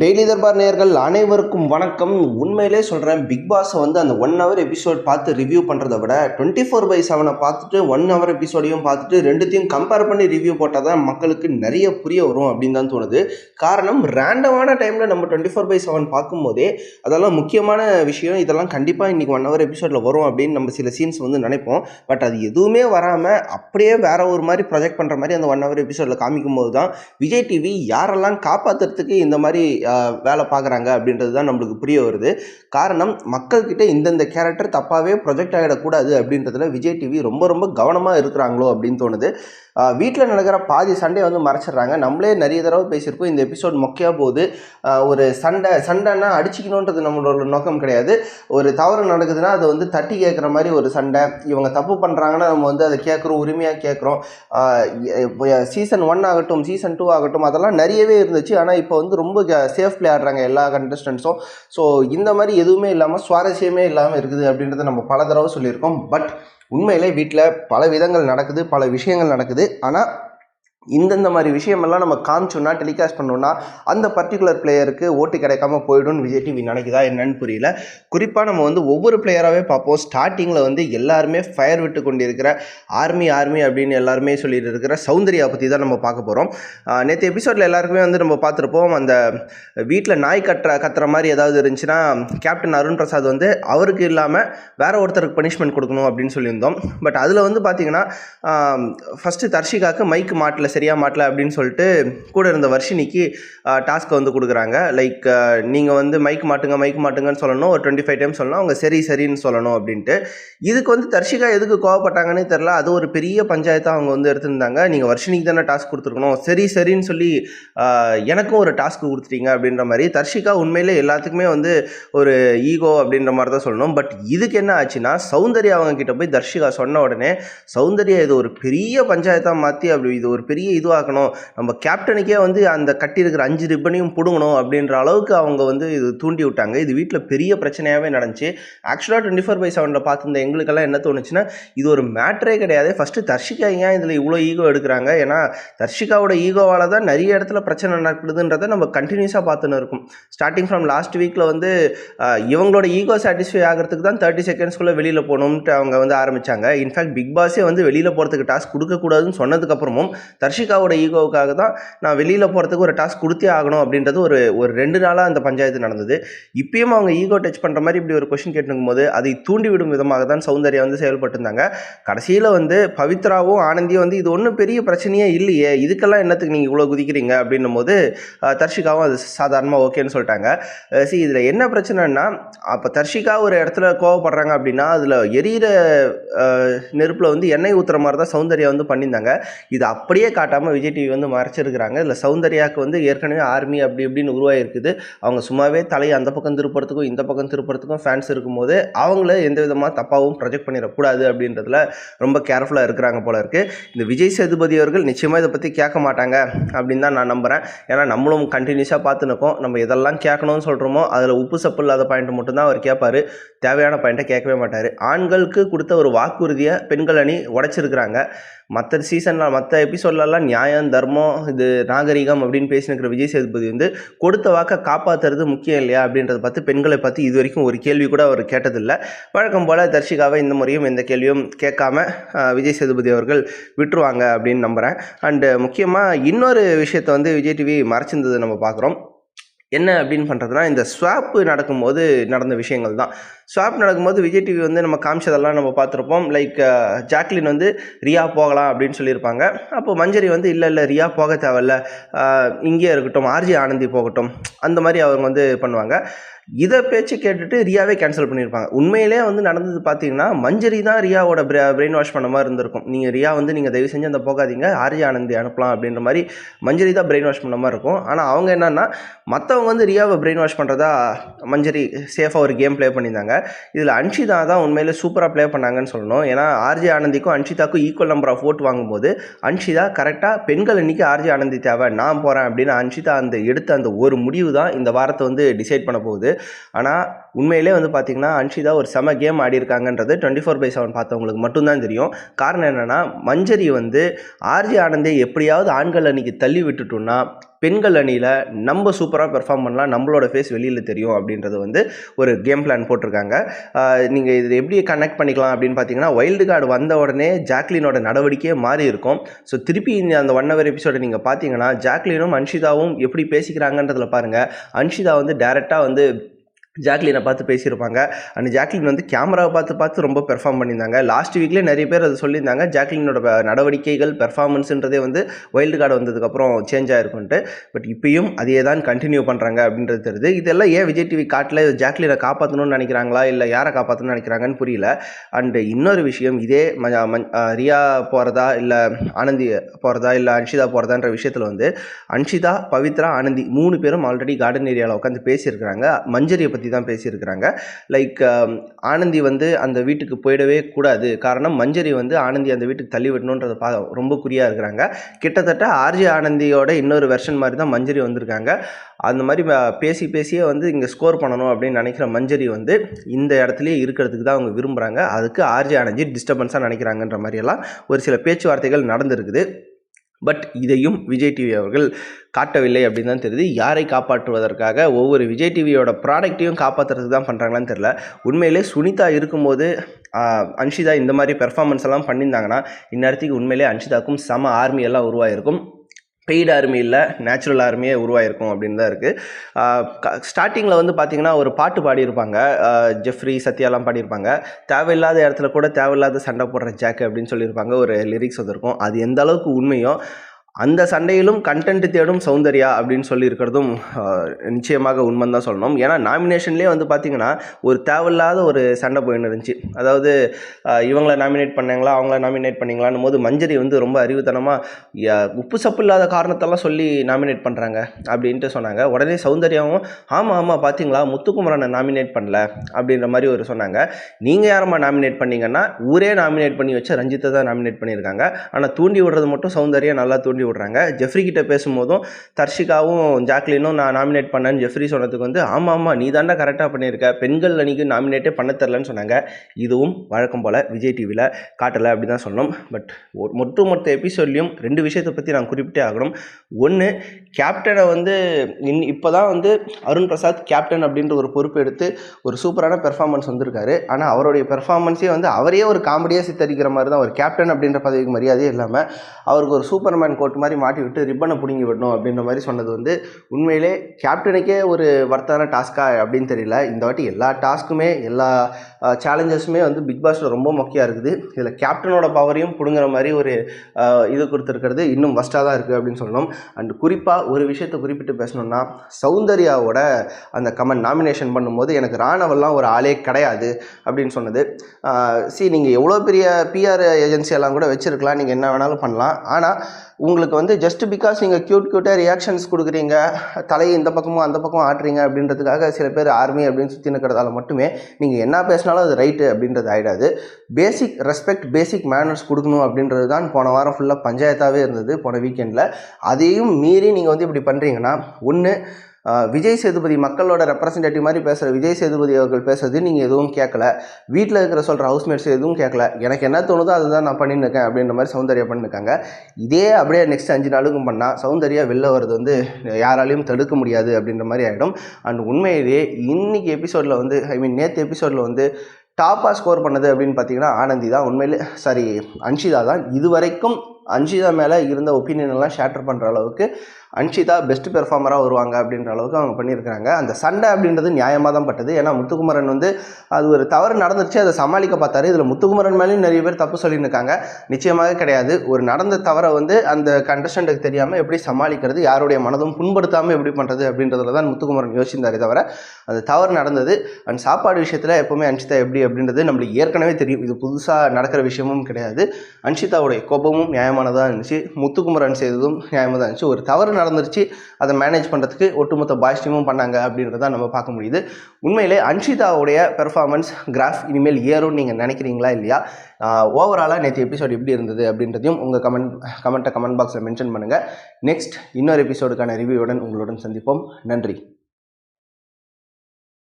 Daily Darbar நேயர்கள் அனைவருக்கும் வணக்கம். உண்மையிலே சொல்கிறேன் பிக் பாஸை வந்து அந்த ஒன் ஹவர் எபிசோட் பார்த்து ரிவ்யூ பண்ணுறதை விட டுவெண்ட்டி ஃபோர் பை செவனை பார்த்துட்டு ஒன் ஹவர் எபிசோடையும் பார்த்துட்டு ரெண்டுத்தையும் கம்பேர் பண்ணி ரிவ்யூ போட்டால் தான் மக்களுக்கு நிறைய புரிய வரும் அப்படின்னு தான் தோணுது. காரணம் ரேண்டமான டைமில் நம்ம டுவெண்ட்டி ஃபோர் பை செவன் பார்க்கும்போதே அதெல்லாம் முக்கியமான விஷயம். இதெல்லாம் கண்டிப்பாக இன்றைக்கி ஒன் ஹவர் எபிசோடில் வரும் அப்படின்னு நம்ம சில சீன்ஸ் வந்து நினைப்போம். பட் அது எதுவுமே வராமல் அப்படியே வேற ஒரு மாதிரி ப்ரொஜெக்ட் பண்ணுற மாதிரி அந்த ஒன் ஹவர் எபிசோடில் காமிக்கும் போது தான் விஜய் டிவி யாரெல்லாம் காப்பாற்றுறதுக்கு இந்த மாதிரி வேலை பார்க்குறாங்க அப்படின்றது தான் நம்மளுக்கு புரிய வருது. காரணம் மக்கள்கிட்ட இந்தந்த கேரக்டர் தப்பாகவே ப்ரொஜெக்ட் ஆகிடக்கூடாது அப்படின்றதுல விஜய் டிவி ரொம்ப ரொம்ப கவனமாக இருக்கிறாங்களோ அப்படின்னு தோணுது. வீட்டில் நடக்கிற பாதி சண்டையை வந்து மறைச்சிடுறாங்க. நம்மளே நிறைய தடவை பேசியிருக்கோம். இந்த எபிசோட் மொக்கையாக போகுது. ஒரு சண்டை சண்டைன்னா அடிச்சிக்கணுன்றது நம்மளோட நோக்கம் கிடையாது. ஒரு தவறு நடக்குதுன்னா அதை வந்து தட்டி கேட்குற மாதிரி ஒரு சண்டை. இவங்க தப்பு பண்ணுறாங்கன்னா நம்ம வந்து அதை கேட்குறோம் உரிமையாக கேட்குறோம். சீசன் ஒன் ஆகட்டும் சீசன் டூ ஆகட்டும் அதெல்லாம் நிறையவே இருந்துச்சு. ஆனால் இப்போ வந்து ரொம்ப சேஃப் பிளே ஆடுறாங்க எல்லா கண்டஸ்டன்ஸும் ஸோ இந்த மாதிரி எதுவுமே இல்லாமல் சுவாரஸ்யமே இல்லாமல் இருக்குது அப்படின்றத நம்ம பல தடவை சொல்லியிருக்கோம். பட் உண்மையிலே வீட்டில் பல விதங்கள் நடக்குது பல விஷயங்கள் நடக்குது. ஆனால் இந்தந்த மாதிரி விஷயமெல்லாம் நம்ம காமிச்சோன்னா டெலிகாஸ்ட் பண்ணோன்னா அந்த பர்டிகுலர் பிளேயருக்கு ஓட்டு கிடைக்காம போயிடும்னு விஜய் டிவி நினைக்குதா என்னன்னு புரியல. குறிப்பாக நம்ம வந்து ஒவ்வொரு பிளேயராகவே பார்ப்போம். ஸ்டார்டிங்கில் வந்து எல்லாருமே ஃபயர் விட்டு கொண்டிருக்கிற ஆர்மி ஆர்மி அப்படின்னு எல்லாருமே சொல்லிட்டு இருக்கிற சௌந்தர்யா பற்றி தான் நம்ம பார்க்க போகிறோம் நேற்று எபிசோடில் எல்லாருக்குமே வந்து நம்ம பார்த்துருப்போம். அந்த வீட்டில் நாய் கட்டுற கத்துற மாதிரி ஏதாவது இருந்துச்சுன்னா கேப்டன் அருண் பிரசாத் வந்து அவருக்கு இல்லாமல் வேற ஒருத்தருக்கு பனிஷ்மெண்ட் கொடுக்கணும் அப்படின்னு சொல்லியிருந்தோம். பட் அதில் வந்து பார்த்தீங்கன்னா ஃபஸ்ட்டு தர்ஷிகாவுக்கு மைக் மாட்டில் சரியாக மாட்டல அப்படின்னு சொல்லிட்டு கூட இருந்த வர்ஷினிக்கு டாஸ்க்கை வந்து கொடுக்குறாங்க. லைக் நீங்கள் வந்து மைக் மாட்டுங்க மைக் மாட்டுங்கன்னு சொல்லணும். ஒரு டுவெண்ட்டி ஃபைவ் டைம் சொல்லணும். அவங்க சரி சரின்னு சொல்லணும் அப்படின்ட்டு. இதுக்கு வந்து தர்ஷிகா எதுக்கு கோவப்பட்டாங்கன்னே தெரில அது ஒரு பெரிய பஞ்சாயத்தாக அவங்க வந்து எடுத்திருந்தாங்க. நீங்கள் வர்ஷினிக்கு தானே டாஸ்க் கொடுத்துருக்கணும். சரி சரின்னு சொல்லி எனக்கும் ஒரு டாஸ்க் கொடுத்துட்டீங்க அப்படின்ற மாதிரி தர்ஷிகா உண்மையிலே எல்லாத்துக்குமே வந்து ஒரு ஈகோ அப்படின்ற மாதிரி தான் சொல்லணும். பட் இதுக்கு என்ன ஆச்சுன்னா சௌந்தர்யா அவங்க கிட்ட போய் தர்ஷிகா சொன்ன உடனே சௌந்தர்யா இது ஒரு பெரிய பஞ்சாயத்தாக மாற்றி அப்படி இது ஒரு பெரிய இதுவாக்கணும். நம்ம கேப்டனுக்கே வந்து அந்த கட்டியிருக்கிற அஞ்சு ரிப்பனையும் பிடுங்கணும் அப்படின்ற அளவுக்கு அவங்க வந்து இது தூண்டி விட்டாங்க. இது வீட்டில் பெரிய பிரச்சனையாகவே நடந்துச்சு. ஆக்சுவலாக டுவெண்ட்டி ஃபோர் பை செவனில் பார்த்துருந்த எங்களுக்கெல்லாம் என்ன தோணுச்சுன்னா இது ஒரு மேட்டரே கிடையாது. ஃபஸ்ட்டு தர்ஷிகா ஏன் இதில் இவ்வளோ ஈகோ எடுக்கிறாங்க? ஏன்னா தர்ஷிகாவோட ஈகோவால் தான் நிறைய இடத்துல பிரச்சனை நடக்குதுன்றதை நம்ம கண்டினியூஸாக பார்த்துன்னு இருக்கும். ஸ்டார்டிங் ஃப்ரம் லாஸ்ட் வீக்கில் வந்து இவங்களோட ஈகோ சாட்டிஸ்ஃபை ஆகிறதுக்கு தான் தேர்ட்டி செகண்ட்ஸ்குள்ளே வெளியில் போகணும்ட்டு அவங்க வந்து ஆரம்பித்தாங்க இன்ஃபேக்ட் பிக் பாஸே வந்து வெளியில் போகிறதுக்கு டாஸ்க் கொடுக்கக்கூடாதுன்னு சொன்னதுக்கப்புறமும் தர்ஷிகாவோட ஈகோவுக்காக தான் நான் வெளியில் போகிறதுக்கு ஒரு டாஸ்க் கொடுத்தே ஆகணும் அப்படின்றது ஒரு ஒரு ரெண்டு நாளாக அந்த பஞ்சாயத்து நடந்தது. இப்பயும் அவங்க ஈகோ டச் பண்ணுற மாதிரி இப்படி ஒரு கொஷின் கேட்டுக்கும் போது அதை தூண்டிவிடும் விதமாக தான் சௌந்தர்யா வந்து செயல்பட்டுருந்தாங்க. கடைசியில் வந்து பவித்ராவும் ஆனந்தியும் வந்து இது ஒன்றும் பெரிய பிரச்சனையே இல்லையே இதுக்கெல்லாம் என்னத்துக்கு நீங்கள் இவ்வளோ குதிக்கிறீங்க? அப்படின்னும் போது தர்ஷிகாவும் அது சாதாரணமாக ஓகேன்னு சொல்லிட்டாங்க. சி இதில் என்ன பிரச்சனைன்னா அப்போ தர்ஷிகா ஒரு இடத்துல கோவப்படுறாங்க அப்படின்னா அதில் எரியிற நெருப்பில் வந்து எண்ணெய் ஊற்றுற மாதிரி தான் சௌந்தர்யா வந்து பண்ணியிருந்தாங்க. இது அப்படியே காட்டாமல் விஜய் டிவி வந்து மறைச்சிருக்கிறாங்க. இதில் சௌந்தர்யாவுக்கு வந்து ஏற்கனவே ஆர்மி அப்படி இப்படின்னு உருவாகிருக்குது அவங்க சும்மாவே தலையை அந்த பக்கம் திருப்புறத்துக்கும் இந்த பக்கம் திருப்புறத்துக்கும் ஃபேன்ஸ் இருக்கும்போது அவங்கள எந்த விதமாக தப்பாகவும் ப்ரொஜெக்ட் பண்ணிடக்கூடாது அப்படின்றதுல ரொம்ப கேர்ஃபுல்லாக இருக்கிறாங்க போல இருக்கு. இந்த விஜய் சேதுபதி அவர்கள் நிச்சயமாக இதை பற்றி கேட்க மாட்டாங்க அப்படின்னு தான் நான் நம்புகிறேன் ஏன்னா நம்மளும் கண்டினியூஸாக பார்த்துனுக்கோம் நம்ம இதெல்லாம் கேட்கணும்னு சொல்கிறோமோ அதில் உப்பு சப்பு இல்லாத பாயிண்ட் மட்டும்தான் அவர் கேட்பார். தேவையான பாயிண்ட்டை கேட்கவே மாட்டார். ஆண்களுக்கு கொடுத்த ஒரு வாக்குறுதியை பெண்கள் அணி உடைச்சிருக்கிறாங்க. மற்ற சீசனில் மற்ற எபிசோட்லலாம் நியாயம் தர்மம் இது நாகரிகம் அப்படின்னு பேசினுக்கிற விஜய் சேதுபதி வந்து கொடுத்த வாக்கை காப்பாற்றுறது முக்கியம் இல்லையா அப்படின்றத பார்த்து பெண்களை பற்றி இது வரைக்கும் ஒரு கேள்வி கூட அவர் கேட்டதில்லை. வழக்கம் போல் தர்ஷிகாவை இந்த முறையும் எந்த கேள்வியும் கேட்காம விஜய் சேதுபதி அவர்கள் விட்டுருவாங்க அப்படின்னு நம்புகிறேன் அண்டு முக்கியமாக இன்னொரு விஷயத்தை வந்து விஜய் டிவி மறைச்சிருந்தது நம்ம பார்க்குறோம். என்ன அப்படின்னு பண்ணுறதுனா இந்த ஸ்வாப்பு நடக்கும்போது நடந்த விஷயங்கள் தான் ஸ்வாப் நடக்கும்போது விஜய் டிவி வந்து நம்ம காமிச்சதெல்லாம் நம்ம பார்த்துருப்போம். லைக் ஜாக்லின் uh, வந்து ரியா போகலாம் அப்படின்னு சொல்லியிருப்பாங்க. அப்போ மஞ்சரி வந்து இல்லை இல்லை ரியா போக தேவையில்ல. இங்கேயே இருக்கட்டும். ஆர்ஜி ஆனந்தி போகட்டும். அந்த மாதிரி அவங்க வந்து பண்ணுவாங்க. இதை பேச்சு கேட்டுட்டு ரியாவே கேன்சல் பண்ணியிருப்பாங்க. உண்மையிலே வந்து நடந்தது பார்த்தீங்கன்னா மஞ்சரி தான் ரியாவோட பிரெயின் வாஷ் பண்ண மாதிரி இருந்திருக்கும். நீங்கள் ரியா வந்து நீங்கள் தயவு செஞ்சு அந்த போகாதீங்க. ஆர்ஜி ஆனந்தி அனுப்பலாம். அப்படின்ற மாதிரி மஞ்சரி தான் பிரெயின் வாஷ் பண்ண மாதிரி இருக்கும். ஆனால் அவங்க என்னென்னா மற்றவங்க வந்து ரியாவை பிரெயின் வாஷ் பண்ணுறதா மஞ்சரி சேஃபாக ஒரு கேம் ப்ளே பண்ணியிருந்தாங்க. இதில் அன்ஷிதா தான் உண்மையில் சூப்பராக ப்ளே பண்ணாங்கன்னு சொல்லணும். ஏன்னா ஆர்ஜி ஆனந்திக்கும் அன்ஷிதாக்கும் ஈக்குவல் நம்பர் ஆஃப் ஓட் வாங்கும்போது அன்ஷிதா கரெக்டாக பெண்கள் இன்றைக்கி ஆர்ஜி ஆனந்தி தேவை நான் போகிறேன் அப்படின்னு அன்ஷிதா அந்த எடுத்த அந்த ஒரு முடிவு தான் இந்த வாரத்தை வந்து டிசைட் பண்ண போகுது. ஆனால் உண்மையிலே வந்து பார்த்தீங்கன்னா அன்ஷிதா ஒரு செம கேம் ஆடி இருக்காங்கன்றது டுவெண்ட்டி ஃபோர் பை செவன் பார்த்தவங்களுக்கு மட்டும்தான் தெரியும். காரணம் என்னென்னா மஞ்சரி வந்து ஆர்ஜி ஆனந்தை எப்படியாவது ஆண்கள் அன்றைக்கி தள்ளி விட்டுட்டோம்னா பெண்கள் அணியில் நம்ம சூப்பராக பெர்ஃபார்ம் பண்ணலாம் நம்மளோட ஃபேஸ் வெளியில் தெரியும் அப்படின்றது வந்து ஒரு கேம் பிளான் போட்டிருக்காங்க. நீங்கள் இது எப்படி கனெக்ட் பண்ணிக்கலாம் அப்படின்னு பார்த்தீங்கன்னா வைல்டு கார்டு வந்த உடனே ஜாக்லினோட நடவடிக்கையே மாறி இருக்கும். ஸோ திருப்பி இந்த அந்த ஒன் ஹவர் எபிசோடை நீங்கள் பார்த்தீங்கன்னா ஜாக்லினும் அன்ஷிதாவும் எப்படி பேசிக்கிறாங்கன்றதில் பாருங்கள் அன்ஷிதா வந்து டேரெக்டாக வந்து ஜாக்லினை பார்த்து பேசியிருப்பாங்க. அண்ட் ஜாக்லின் வந்து கேமராவை பார்த்து பார்த்து ரொம்ப பெர்ஃபார்ம் பண்ணியிருந்தாங்க. லாஸ்ட் வீக்லேயே நிறைய பேர் அது சொல்லியிருந்தாங்க. ஜாக்லினோட நடவடிக்கைகள் பெர்ஃபார்மன்ஸுன்றதே வந்து வைல்டு கார்டு வந்ததுக்கப்புறம் சேஞ்ச் ஆகிருக்குன்ட்டு பட் இப்பயும் அதே தான் கண்டினியூ பண்ணுறாங்க அப்படின்றது தெரியுது. இதெல்லாம் ஏன் விஜய் டிவி காட்டில் ஜாக்லினை காப்பாற்றணும்னு நினைக்கிறாங்களா? இல்லை யாரை காப்பாற்றணும்னு நினைக்கிறாங்கன்னு புரியல. அண்டு இன்னொரு விஷயம் இதே ரியா போகிறதா இல்லை ஆனந்தி போகிறதா இல்லை அன்ஷிதா போகிறதான்ற விஷயத்தில் வந்து அன்ஷிதா பவித்ரா ஆனந்தி மூணு பேரும் ஆல்ரெடி கார்டன் ஏரியாவில் உட்காந்து பேசியிருக்கிறாங்க. மஞ்சரியை பற்றி தான் பேசியிருக்கிறாங்க. லைக் um, ஆனந்தி வந்து அந்த வீட்டுக்கு போயிடவே கூடாது. காரணம் மஞ்சரி வந்து ஆனந்தி அந்த வீட்டுக்கு தள்ளி விடணுன்றதை பா ரொம்ப குறியாக இருக்கிறாங்க. கிட்டத்தட்ட ஆர்ஜி ஆனந்தியோட இன்னொரு வெர்ஷன் மாதிரி தான் மஞ்சரி வந்திருக்காங்க. அந்த மாதிரி பேசி பேசியே வந்து இங்கே ஸ்கோர் பண்ணணும் அப்படின்னு நினைக்கிற மஞ்சரி வந்து இந்த இடத்துலையே இருக்கிறதுக்கு தான் அவங்க விரும்புகிறாங்க அதுக்கு ஆர்ஜி ஆனந்தி டிஸ்டர்பன்ஸாக நினைக்கிறாங்கன்ற மாதிரியெல்லாம் ஒரு சில பேச்சுவார்த்தைகள் நடந்திருக்குது. பட் இதையும் விஜய் டிவி அவர்கள் காட்டவில்லை அப்படின்னு தான் தெரியுது. யாரை காப்பாற்றுவதற்காக ஒவ்வொரு விஜய் டிவியோட ப்ராடக்ட்டையும் காப்பாற்றுறதுக்கு தான் பண்ணுறாங்களான்னு தெரில உண்மையிலே சுனிதா இருக்கும்போது அன்ஷிதா இந்த மாதிரி பெர்ஃபார்மன்ஸ் எல்லாம் பண்ணியிருந்தாங்கன்னா இந்நேரத்துக்கு உண்மையிலே அன்ஷிதாக்கும் சம ஆர்மி எல்லாம் உருவாயிருக்கும். பெய்டு ஆர்மி இல்லை நேச்சுரல் ஆர்மியே உருவாயிருக்கும் அப்படின்னு தான் இருக்குது ஸ்டார்டிங்கில் வந்து பார்த்தீங்கன்னா ஒரு பாட்டு பாடியிருப்பாங்க. ஜெஃப்ரி சத்யாலாம் பாடியிருப்பாங்க. தேவையில்லாத இடத்துல கூட தேவையில்லாத சண்டை போடுற ஜாக்கு அப்படின்னு சொல்லியிருப்பாங்க. ஒரு லிரிக்ஸ் வந்திருக்கும். அது எந்த அளவுக்கு உண்மையோ அந்த சண்டையிலும் கண்டென்ட் தேடும் சௌந்தர்யா அப்படின்னு சொல்லியிருக்கிறதும் நிச்சயமாக உண்மைன்னு தான் சொல்லணும். ஏன்னா நாமினேஷன்லேயே வந்து பார்த்தீங்கன்னா ஒரு தேவையில்லாத ஒரு சண்டை போயின்னு இருந்துச்சு. அதாவது இவங்களை இவங்கள நாமினேட் பண்ணாங்களா அவங்கள நாமினேட் பண்ணிங்களான்னு போது மஞ்சரி வந்து ரொம்ப அறிவுத்தனமாக உப்பு சப்பு இல்லாத காரணத்தெல்லாம் சொல்லி நாமினேட் பண்ணுறாங்க அப்படின்ட்டு சொன்னாங்க. உடனே சௌந்தர்யாவும் ஆமாம் ஆமாம் பார்த்தீங்களா முத்துக்குமரனை நாமினேட் பண்ணல அப்படின்ற மாதிரி ஒரு சொன்னாங்க. நீங்கள் யாரம்மா நாமினேட் பண்ணீங்கன்னா ஊரே நாமினேட் பண்ணி வச்சு ரஞ்சித்தை தான் நாமினேட் பண்ணியிருக்காங்க. ஆனால் தூண்டி விடுறது மட்டும் சௌந்தர்யா நல்லா தூண்டி விடுறாங்க. ஜெஃப்ரி கிட்ட பேசும்போதும் தர்ஷிகாவும் ஜாக்லினும் நான் நாமினேட் பண்ணேன்னு ஜெஃப்ரி சொன்னதுக்கு வந்து ஆமாம் ஆமாம் நீ தாண்டா கரெக்டாக பண்ணியிருக்க. பெண்கள் அணிக்கு நாமினேட்டே பண்ண தெரிலன்னு சொன்னாங்க. இதுவும் வழக்கம் போல் விஜய் டிவியில் காட்டலை அப்படி தான் சொன்னோம் பட் மொத்த மொத்த எபிசோட்லையும் ரெண்டு விஷயத்தை பற்றி நான் குறிப்பிட்டே ஆகணும். ஒன்று கேப்டனை வந்து இன் இப்போ தான் வந்து அருண் பிரசாத் கேப்டன் அப்படின்ற ஒரு பொறுப்பு எடுத்து ஒரு சூப்பரான பெர்ஃபார்மன்ஸ் வந்திருக்காரு. ஆனால் அவருடைய பெர்ஃபார்மன்ஸே வந்து அவரே ஒரு காமெடியாக சித்தரிக்கிற மாதிரி தான் ஒரு கேப்டன் அப்படின்ற பதவிக்கு மரியாதையே இல்லாமல் அவருக்கு ஒரு சூப்பர்மேன் கோட் மாதிரி மாட்டி விட்டு ரிப்பனை பிடுங்கி விடணும் அப்படின்ற மாதிரி சொன்னது வந்து உண்மையிலே கேப்டனுக்கே ஒரு வர்த்தான டாஸ்க்காக அப்படின்னு தெரியல. இந்த வாட்டி எல்லா டாஸ்க்குமே எல்லா சேலஞ்சஸுமே வந்து பிக் பாஸில் ரொம்ப முக்கியம் இருக்குது. இதில் கேப்டனோட பவரையும் பிடுங்குற மாதிரி ஒரு இது கொடுத்துருக்கிறது இன்னும் ஒஸ்ட்டாக தான் இருக்குது அப்படின்னு சொல்லணும். அண்ட் குறிப்பாக ஒரு விஷயத்தை குறிப்பிட்டு பேசணும்னா சௌந்தர்யாவோட அந்த கமெண்ட் நாமினேஷன் பண்ணும்போது எனக்கு ராணவெல்லாம் ஒரு ஆளே கிடையாது அப்படின்னு சொன்னது. சி நீங்கள் எவ்வளோ பெரிய பிஆர் ஏஜென்சியெல்லாம் கூட வச்சுருக்கலாம். நீங்கள் என்ன வேணாலும் பண்ணலாம். ஆனால் உங்களுக்கு வந்து ஜஸ்ட் பிகாஸ் நீங்கள் க்யூட் க்யூட்டாக ரியாக்ஷன்ஸ் கொடுக்குறீங்க தலையை இந்த பக்கமும் அந்த பக்கமும் ஆட்டுறீங்க அப்படின்றதுக்காக சில பேர் ஆர்மி அப்படின்னு சுற்றி நிற்கிறதால மட்டுமே நீங்கள் என்ன பேசினாலும் அது ரைட்டு அப்படின்றது ஆகிடாது பேசிக் ரெஸ்பெக்ட் பேசிக் மேனர்ஸ் கொடுக்கணும் அப்படின்றது தான் போன வாரம் ஃபுல்லாக பஞ்சாயத்தாகவே இருந்தது போன வீக்கெண்டில் அதையும் மீறி நீங்கள் வந்து இப்படி பண்ணுறீங்கன்னா ஒன்று விஜய் சேதுபதி மக்களோட ரெப்ரசன்டேட்டிவ் மாதிரி பேசுகிற விஜய் சேதுபதி அவர்கள் பேசுறது நீங்கள் எதுவும் கேட்கல. வீட்டில் இருக்கிற சொல்கிற ஹவுஸ்மேட்ஸ் எதுவும் கேட்கல. எனக்கு என்ன தோணுதோ அதுதான் நான் பண்ணியிருக்கேன் அப்படின்ற மாதிரி சௌந்தர்யா பண்ணியிருக்காங்க இதே அப்படியே நெக்ஸ்ட் அஞ்சு நாளுக்கும் பண்ணால் சௌந்தர்யா வெளில வர்றது வந்து யாராலையும் தடுக்க முடியாது அப்படின்ற மாதிரி ஆகிடும் அண்ட் உண்மையிலேயே இன்னைக்கு எபிசோடில் வந்து ஐ மீன் நேற்று எபிசோடில் வந்து டாப்பாக ஸ்கோர் பண்ணது அப்படின்னு பார்த்தீங்கன்னா ஆனந்தி தான். உண்மையிலே சாரி அன்ஷிதா தான். இது வரைக்கும் அன்ஷிதா மேலே இருந்த ஒப்பீனியன் எல்லாம் ஷேட்டர் பண்ணுற அளவுக்கு அன்ஷிதா பெஸ்ட் பெர்ஃபார்மராக வருவாங்க அப்படின்ற அளவுக்கு அவங்க பண்ணியிருக்கிறாங்க. அந்த சண்டை அப்படின்றது நியாயமாக தான் பட்டது. ஏன்னா முத்துக்குமரன் வந்து அது ஒரு தவறு நடந்துருச்சு அதை சமாளிக்க பார்த்தாரு. இதில் முத்துக்குமரன் மேலேயும் நிறைய பேர் தப்பு சொல்லின்னு இருக்காங்க நிச்சயமாக கிடையாது. ஒரு நடந்த தவறை வந்து அந்த கண்டஸ்டண்ட்டுக்கு தெரியாமல் எப்படி சமாளிக்கிறது யாருடைய மனதும் புண்படுத்தாமல் எப்படி பண்ணுறது அப்படின்றதுல தான் முத்துக்குமரன் யோசிந்தாரே தவிர அந்த தவறு நடந்தது. அண்ட் சாப்பாடு விஷயத்தில் எப்போவுமே அன்ஷிதா எப்படி அப்படின்றது நம்மளுக்கு ஏற்கனவே தெரியும். இது புதுசாக நடக்கிற விஷயமும் கிடையாது. அன்ஷிதாவுடைய கோபமும் நியாயமானதாக இருந்துச்சு. முத்துக்குமரன் செய்ததும் நியாயமாக தான் இருந்துச்சு. ஒரு தவறு நடந்துருச்சு. அதை மேனேஜ் பண்ணுறதுக்கு ஒட்டுமொத்த பாய்ஸ் டீமும் பண்ணாங்க அப்படின்றத நம்ம பார்க்க முடியுது. உண்மையிலே அன்ஷிதாவுடைய பெர்ஃபார்மன்ஸ் கிராஃப் இனிமேல் ஏறும்னு நீங்கள் நினைக்கிறீங்களா இல்லையா? ஓவராலாக நேற்று எபிசோட் எப்படி இருந்தது அப்படின்றதையும் உங்கள் கமெண்ட் கமெண்ட்டை கமெண்ட் பாக்ஸில் மென்ஷன் பண்ணுங்கள் நெக்ஸ்ட் இன்னொரு எபிசோடுக்கான ரிவ்யூவுடன் உங்களுடன் சந்திப்போம். நன்றி.